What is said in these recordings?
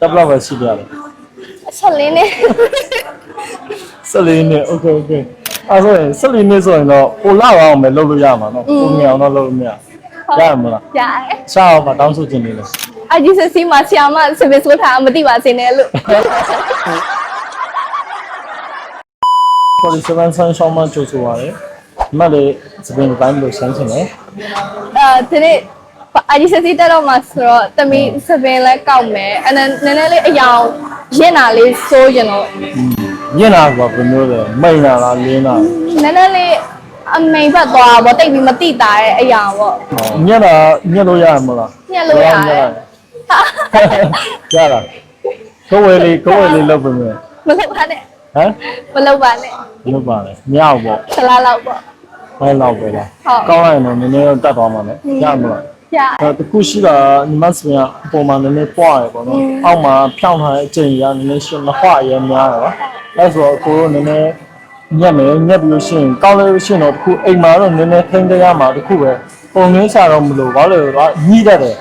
တပ်ဘလောက်ပဲရှိကြတယ်ဆက်လေးနဲ့14နှစ် okay okay အဲ့ဆိုရင်14နှစ်ဆိုရင်တော့ပိုလာအောင်ပဲလုပ်လို့ရမှာနော်ကိုငယ်အောင်တော့လုပ်လို့မရရရမလားရတယ်ရှာအောင်မတောင်းဆိုချင်နေလေအကြီးစစီမှာဆီယာမစပစ်ဆိုထားမသိပါစေနဲ့လို့ 47ဆန်းရှောင်းမှကြိုဆိုပါရယ်ဒီမှာလေစပင်တိုင်းလို့ဆန်းချင်တယ်အဲဒီနေ့ အကြီးစစီတက်တော့မှာဆိုတော့တမီစပင်လဲကောက်မယ်အဲ့ဒါနည်းနည်းလေးအယောင်ရင့်တာလေးစိုးရင်တော့ညင်လာကဘယ်မျိုးလဲမိန်လာလားလင်းလာနည်းနည်းလေးအမိန်ဘက်သွားပေါ့တိတ်ပြီးမတိတာတဲ့အယောင်ပေါ့ညက်လာညက်လို့ရမလားညက်လို့ရတယ်ရလားကိုယ်ဝေးလေးကိုယ်ဝေးလေးလုပ်ပါမယ်မလုပ်ပါနဲ့ဟမ်မလုပ်ပါနဲ့လုပ်ပါလေမြောက်ပေါ့ဆလားလောက်ပေါ့ဘယ်လောက်ပဲလားဟုတ်ကောင်းလိုက်ရင်တော့နည်းနည်းတော့တတ်သွားမှာလေရမလား ရအဲတခုရှိတာညီမစပင်ကအပေါ်မှာနည်းနည်းပွားရပေါ့နော်အောက်မှာဖြောင်းထားတဲ့အချိန်ကြီးကနည်းနည်းရှင်းမခွရများတယ်ပါအဲဆိုတော့ကိုတို့နည်းနည်းညက်မယ်ညက်ပြီးလို့ရှိရင်ကောင်းလို့ရှိရင်တော့တခုအိမ်မှာတော့နည်းနည်းထိန်းတရားမှာတခုပဲပုံရင်းစားတော့မလို့ဘာလို့လဲတော့ညှိတတ်တယ်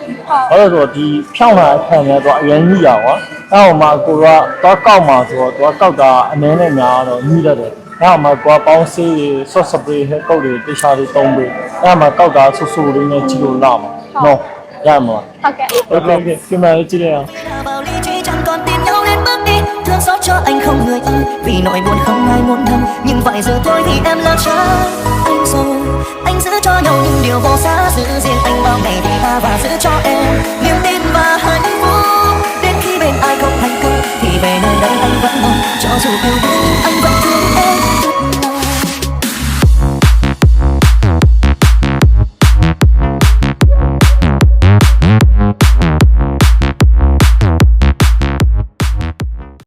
ဘာလို့လဲဆိုတော့ဒီဖြောင်းထားတဲ့ခံရတော့အရင်ညှိရပါအဲဟိုမှာကိုကတော့ကောက်မှာဆိုတော့တော့ကောက်တာအနည်းနဲ့များတော့ညှိတတ်တယ်အဲဟိုမှာကိုကပေါင်းဆေးတွေဆော့စပရေးဟဲ့ကုတ်တွေတေချာတွေတုံးပေးအဲဟိုမှာကောက်တာဆူဆူလေးနဲ့ကြည့်လို့လာမှာ No, ra mà. Ok. Ok, okay. xin mời chị Đèo. Thương xót cho anh không người ơi. Vì nỗi buồn không ai muốn thầm Nhưng vài giờ thôi thì em là trái anh rồi Anh giữ cho nhau những điều vô giá. Giữ riêng anh bao ngày để ta Và giữ cho em. Niềm tin và hạnh phúc. Đến khi bên ai không thành công Thì về nơi đây anh vẫn mong Cho dù yêu anh vẫn